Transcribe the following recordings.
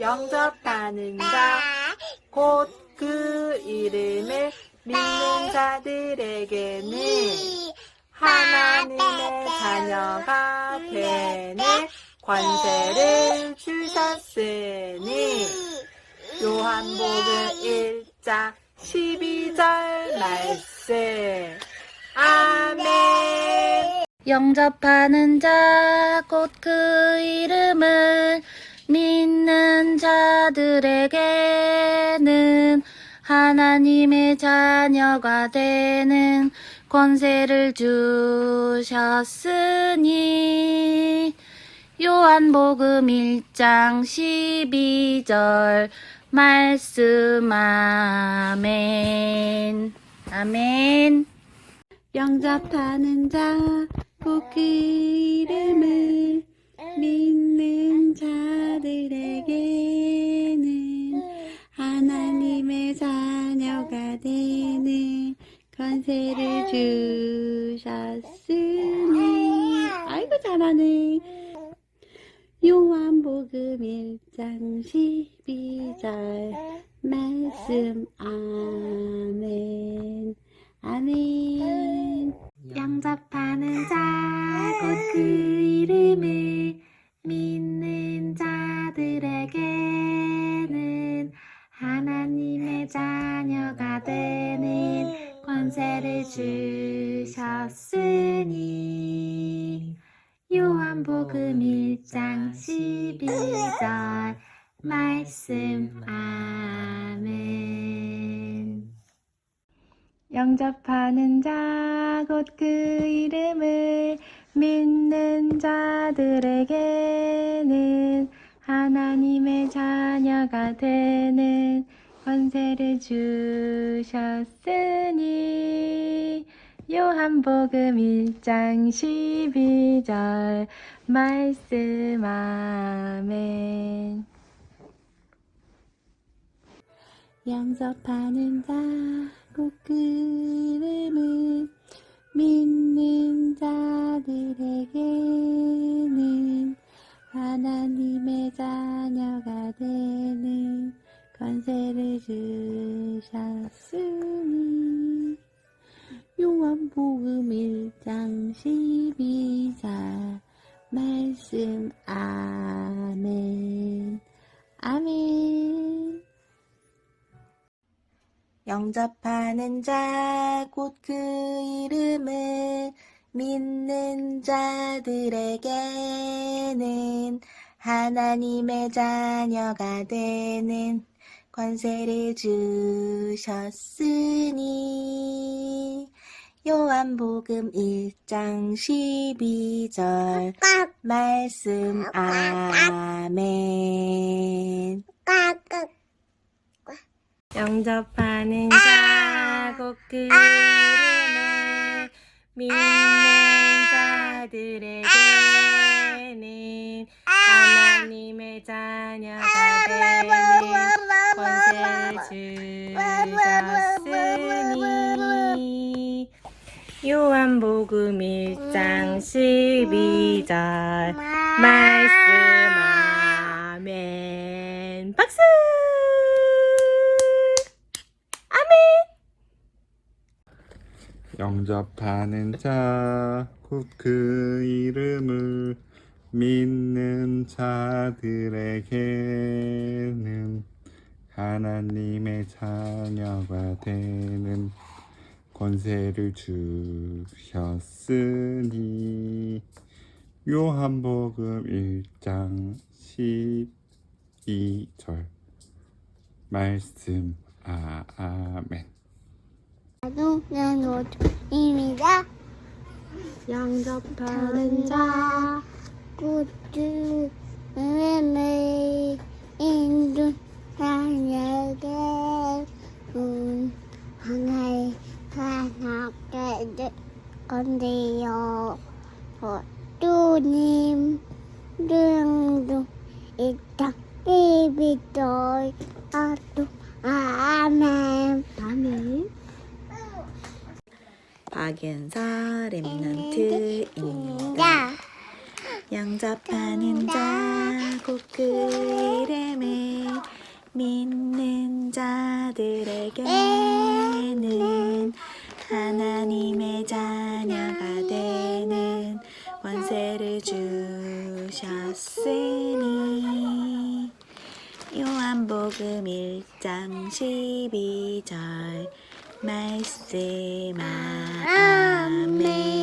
영접하는 자, 곧 그 이름을 믿는 자들에게는 하나님의 자녀가 되는 권세를 주셨으니 요한복음 1장 12절 말씀. 아멘. 영접하는 자, 곧 그 이름을 믿는 자들에게는 하나님의 자녀가 되는 권세를 주셨으니 요한복음 1장 12절 말씀 아멘. 아멘. 영접하는 자, 곧그 이름을 믿는 자들에게는 하나님의 자녀가 되는 권세를 주셨으니. 아이고 잘하네. 요한복음 1장 12절 말씀. 아멘. 아멘 영접하는 자, 곧그 이름을 믿는 자들에게는 하나님의 자녀가 되는 권세를 주셨으니 요한복음 1장 12절 말씀 아 영접하는 자, 곧 그 이름을 믿는 자들에게는 하나님의 자녀가 되는 권세를 주셨으니 요한복음 1장 12절 말씀 아멘. 영접하는 자, 이름을 믿는 자들에게는 하나님의 자녀가 되는 권세를 주셨으니 요한복음 1장 12절 말씀. 아멘. 아멘 영접하는 자, 곧 그 이름을 믿는 자들에게는 하나님의 자녀가 되는 권세를 주셨으니 요한복음 1장 12절 말씀 아멘 영접하는 자, 곧그 이름을 믿는 자들에게는 하나님의 자녀가 되는 권세를 주셨으니. 요한복음 1장 12절 말씀 아멘 박수 영접하는 자, 곧 그 이름을 믿는 자들에게는 하나님의 자녀가 되는 권세를 주셨으니 요한복음 1장 12절 말씀. 아멘 나는 노트입니다. 영접하는 자, 구주 은혜의 인도 하나게 운 하나의 하나게 될 건데요. 주 랩런트입니다. 영접하는 자, 곧그 이름을 믿는 자들에게는 하나님의 자녀가 되는 권세를 주셨으니 요한복음 1장 12절 말씀. 아멘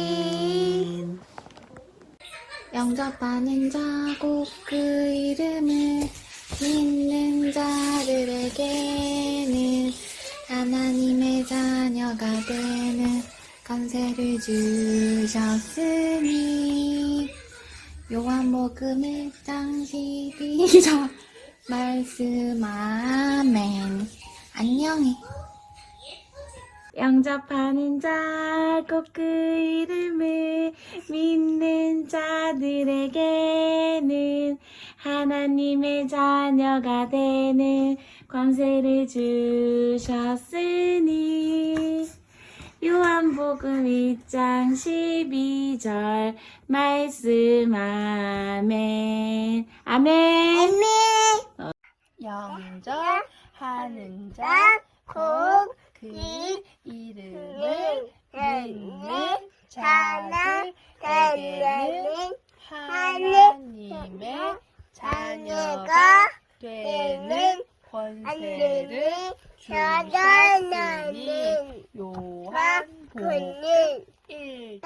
영접하는 자곧 그 이름을 믿는 자들에게는 하나님의 자녀가 되는 권세를 주셨으니 요한복음 1장 12절 말씀 아멘. 안녕히 영접하는 자 꼭 그 이름을 믿는 자들에게는 하나님의 자녀가 되는 권세를 주셨으니. 요한복음 1장 12절 말씀 아멘. 아멘. 영접하는 자곧 그 이름을 믿는 자들에게는 하나님의 자녀가 되는 권세를 주셨으니 요한복음 1장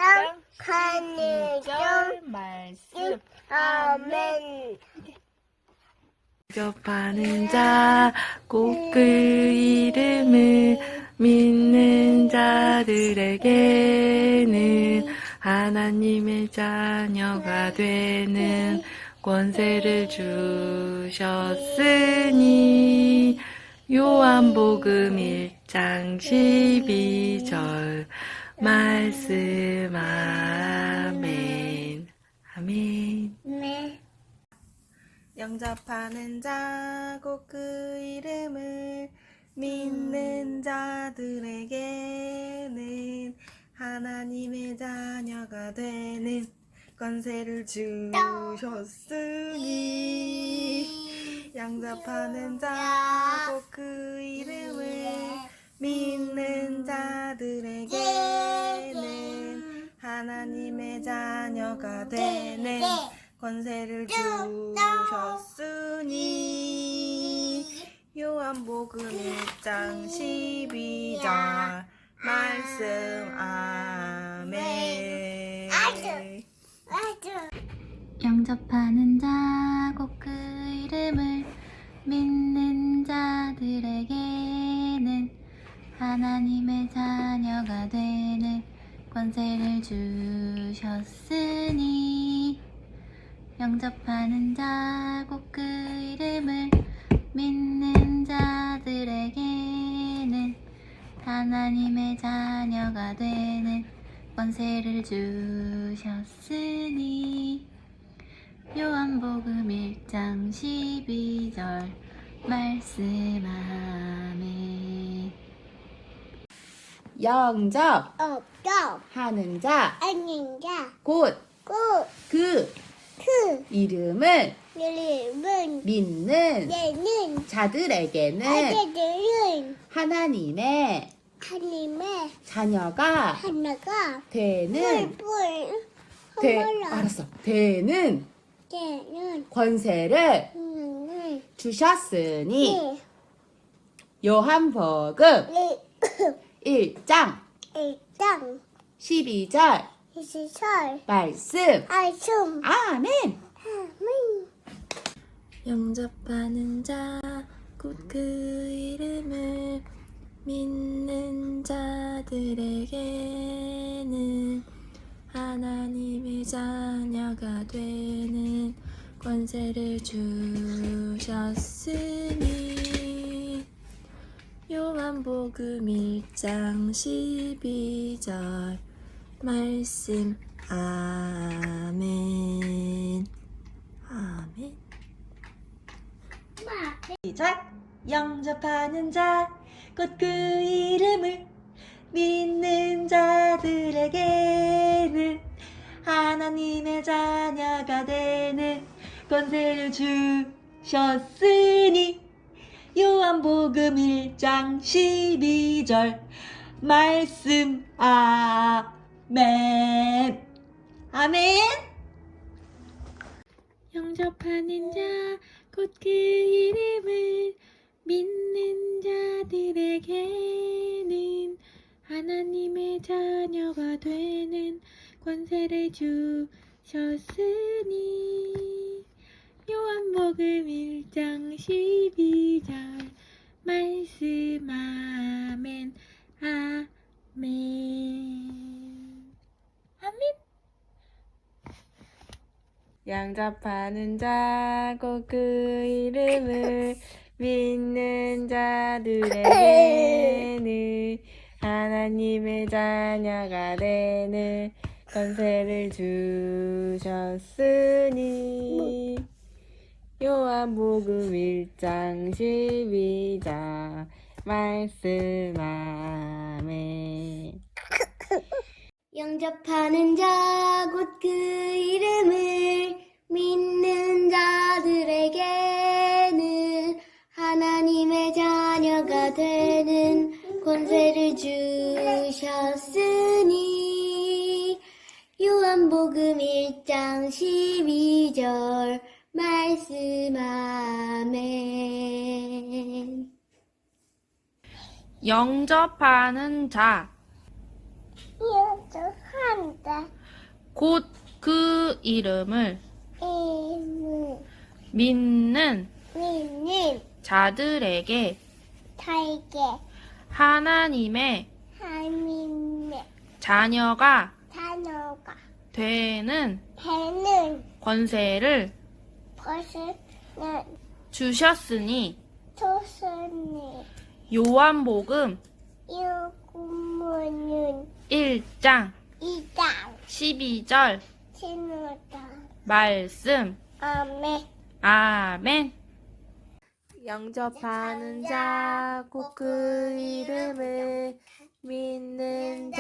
12절 말씀. 아멘. 영접하는 자 꼭 그 이름을 믿는 자들에게는 하나님의 자녀가 되는 권세를 주셨으니 요한복음 1장 12절 말씀 아멘 아멘 네. 영접하는 자 곧 그 이름을 믿는 자들에게는 하나님의 자녀가 되는 권세를 주셨으니 영접하는 자곧그 이름을 믿는 자들에게는 하나님의 자녀가 되는 권세를 주셨으니 요한복음 1장 12절 말씀 아멘. 영접하는 자 곧 그 이름을 믿는 자들에게는 하나님의 자녀가 되는 권세를 주셨으니 영접하는 자 없어. 영접하는 자 아닌가. 곧그 그, 그, 이름을 이름은 믿는 얘는 자들에게는 아재들은 하나님의 하나님의 자녀가 하나가 되는 뿔뿔 되, 허물어 알았어. 되는 때는 권세를 하나는 주셨으니 네, 요한복음 네, 1장. 일장. 12절. 이시설 말씀. 알숨 아멘. 영접하는 자 곧 그 이름을 믿는 자들에게는 하나님의 자녀가 되는 권세를 주셨으니 요한복음 1장 12절 말씀. 아멘. 아멘. 시작. 영접하는 자곧 그 이름을 믿는 자들에게는 하나님의 자녀가 되는 권세를 주셨으니 요한복음 1장 12절. 말씀 아멘. 아멘. 영접하는 자곧 그 이름을 믿는 자들에게는 하나님의 자녀가 되는 권세를 주셨으니 요한복음 1장 12절 말씀 아멘. 아멘. 아멘. 영접하는 자곧그 이름을 믿는 자들에게는 하나님의 자녀가 되는 권세를 주셨으니 요한복음 1장 12절 말씀 아멘 영접하는 자 곧 그 이름을 믿는 자들에게는 하나님의 자녀가 되는 권세를 주셨으니 요한복음 1장 12절 말씀 아멘 영접하는 자, 영접한다. 곧 그 이름을 믿는 믿는 자들에게 달게 하나님의 하나님의 자녀가 자녀가 되는 되는 권세를 것을 주셨으니 조선이 요한복음 요구문은 1장 이장 12절 신호다 말씀. 아멘. 아멘. 영접하는 자 곧 그 이름을 믿는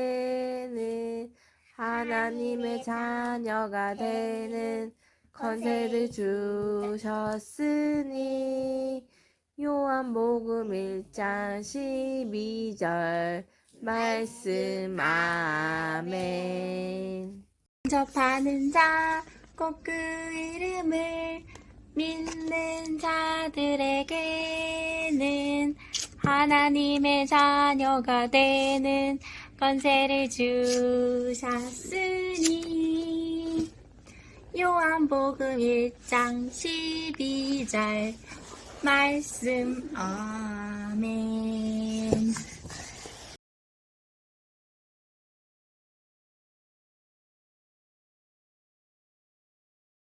자들에게는 하나님의 자녀가 되는 권세를 주셨으니 요한복음 1장 12절 말씀 아멘. 영접하는 자꼭 그 이름을 믿는 자들에게는 하나님의 자녀가 되는 권세를 주셨으니 요한복음 1장 12절 말씀 아멘